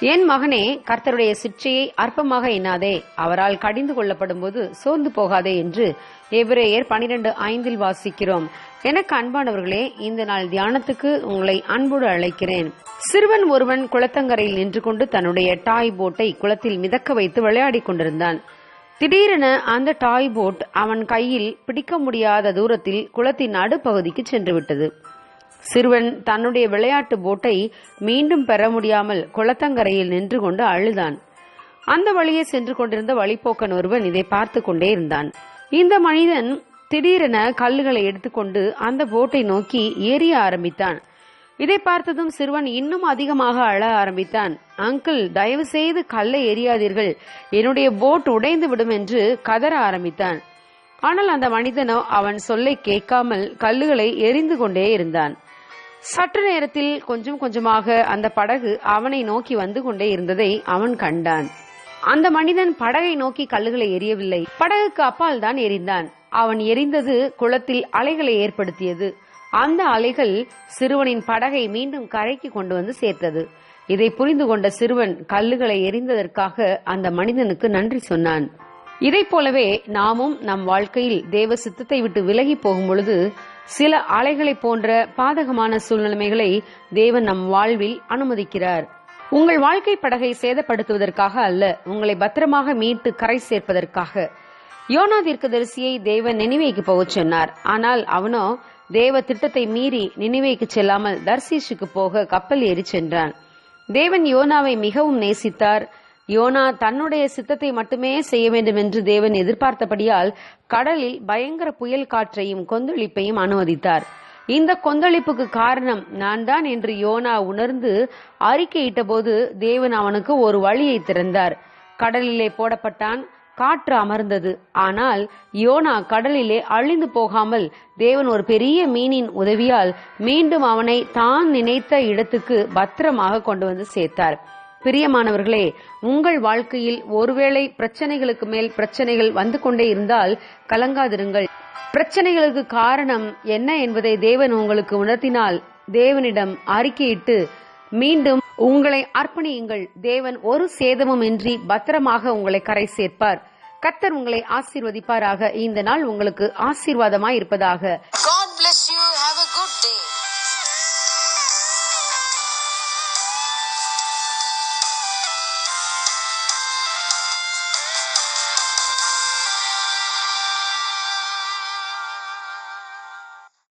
என் மகனே கர்த்தருடைய சிற்றையை அற்பமாக எண்ணாதே. அவரால் கடிந்து கொள்ளப்படும் போது சோர்ந்து போகாதே என்று எபிரேயர் பனிரெண்டு ஐந்தில் வாசிக்கிறோம். எனக்கு அன்பானவர்களே இந்த நாள் தியானத்துக்கு உங்களை அன்போடு அழைக்கிறேன். சிறுவன் ஒருவன் குளத்தங்கரையில் நின்று கொண்டு தன்னுடைய டாய் போட்டை குளத்தில் மிதக்க வைத்து விளையாடிக் கொண்டிருந்தான். திடீரென அந்த டாய் போட் அவன் கையில் பிடிக்க முடியாத தூரத்தில் குளத்தின் நடுப்பகுதிக்கு சென்று விட்டது. சிறுவன் தன்னுடைய விளையாட்டு போட்டை மீண்டும் பெற முடியாமல் குளத்தங்கரையில் நின்று கொண்டு அழுதான். அந்த வழியே சென்று கொண்டிருந்த வழிப்போக்கன் ஒருவன் இதை பார்த்து கொண்டே இருந்தான். இந்த மனிதன் திடீரென கல்லுகளை எடுத்துக்கொண்டு அந்த போட்டை நோக்கி ஏறிய ஆரம்பித்தான். இதை பார்த்ததும் சிறுவன் இன்னும் அதிகமாக அழ ஆரம்பித்தான். அங்கிள் தயவு செய்து கல்லை எரியாதீர்கள். என்னுடைய போட் உடைந்து விடும் என்று கதற ஆரம்பித்தான். ஆனால் அந்த மனிதனோ அவன் சொல்லை கேட்காமல் கல்லுகளை எரிந்து கொண்டே இருந்தான். சற்று நேரத்தில் கொஞ்சம் கொஞ்சமாக அந்த படகு அவனை நோக்கி வந்து கொண்டே இருந்ததை அவன் கண்டான். அந்த மனிதன் படகை நோக்கி கல்லுகளை எரியவில்லை படகுக்கு அப்பால் தான் எரிந்தான். அவன் எரிந்தது குளத்தில் அலைகளை ஏற்படுத்தியது. அந்த அலைகள் சிறுவனின் படகை மீண்டும் கரைக்கு கொண்டு வந்து சேர்த்தது. இதை புரிந்து கொண்ட சிறுவன் கல்லுகளை எரிந்ததற்காக அந்த மனிதனுக்கு நன்றி சொன்னான். இதை போலவே நாமும் நம் வாழ்க்கையில் தேவ சித்தத்தை விட்டு விலகி போகும் பொழுது சில அலைகளை போன்ற பாதகமான சூழ்நிலைமைகளை தேவன் நம் வாழ்வில் அனுமதிக்கிறார். உங்கள் வாழ்க்கை படகை சேதப்படுத்துவதற்காக அல்ல உங்களை பத்திரமாக மீட்டு கரை சேர்ப்பதற்காக. யோனா தீர்க்கதரிசியை தேவன் நினைவேக்கு போகச் சொன்னார். ஆனால் அவனோ தேவ திட்டத்தை மீறி நினைவேக்கு செல்லாமல் தர்சீஷுக்கு போக கப்பல் ஏறி சென்றான். தேவன் யோனாவை மிகவும் நேசித்தார். யோனா தன்னுடைய சித்தத்தை மட்டுமே செய்ய வேண்டும் என்று தேவன் எதிர்பார்த்தபடியால் கடலில் பயங்கர புயல் காற்றையும் கொந்தளிப்பையும் அனுமதித்தார். இந்த கொந்தளிப்புக்கு காரணம் நான் தான் என்று யோனா உணர்ந்து அறிக்கையிட்ட போது தேவன் அவனுக்கு ஒரு வழியை திறந்தார். கடலிலே போடப்பட்டான் காற்று அமர்ந்தது. ஆனால் யோனா கடலிலே அழிந்து போகாமல் தேவன் ஒரு பெரிய மீனின் உதவியால் மீண்டும் அவனை தான் நினைத்த இடத்துக்கு பத்திரமாக கொண்டு வந்து சேர்த்தார். பிரியமானவர்களே உங்கள் வாழ்க்கையில் ஒருவேளை பிரச்சனைகளுக்கு மேல் பிரச்சனைகள் வந்து கொண்டே இருந்தால் கலங்காதிருங்கள். பிரச்சனைகளுக்கு காரணம் என்ன என்பதை தேவன் உங்களுக்கு உணர்த்தினால் தேவனிடம் அறிக்கையிட்டு மீண்டும் உங்களை அர்ப்பணியுங்கள். தேவன் ஒரு சேதமும் இன்றி பத்திரமாக உங்களை கரை சேர்ப்பார். கத்தர் உங்களை ஆசீர்வதிப்பாராக. இந்த நாள் உங்களுக்கு ஆசீர்வாதமாய் இருப்பதாக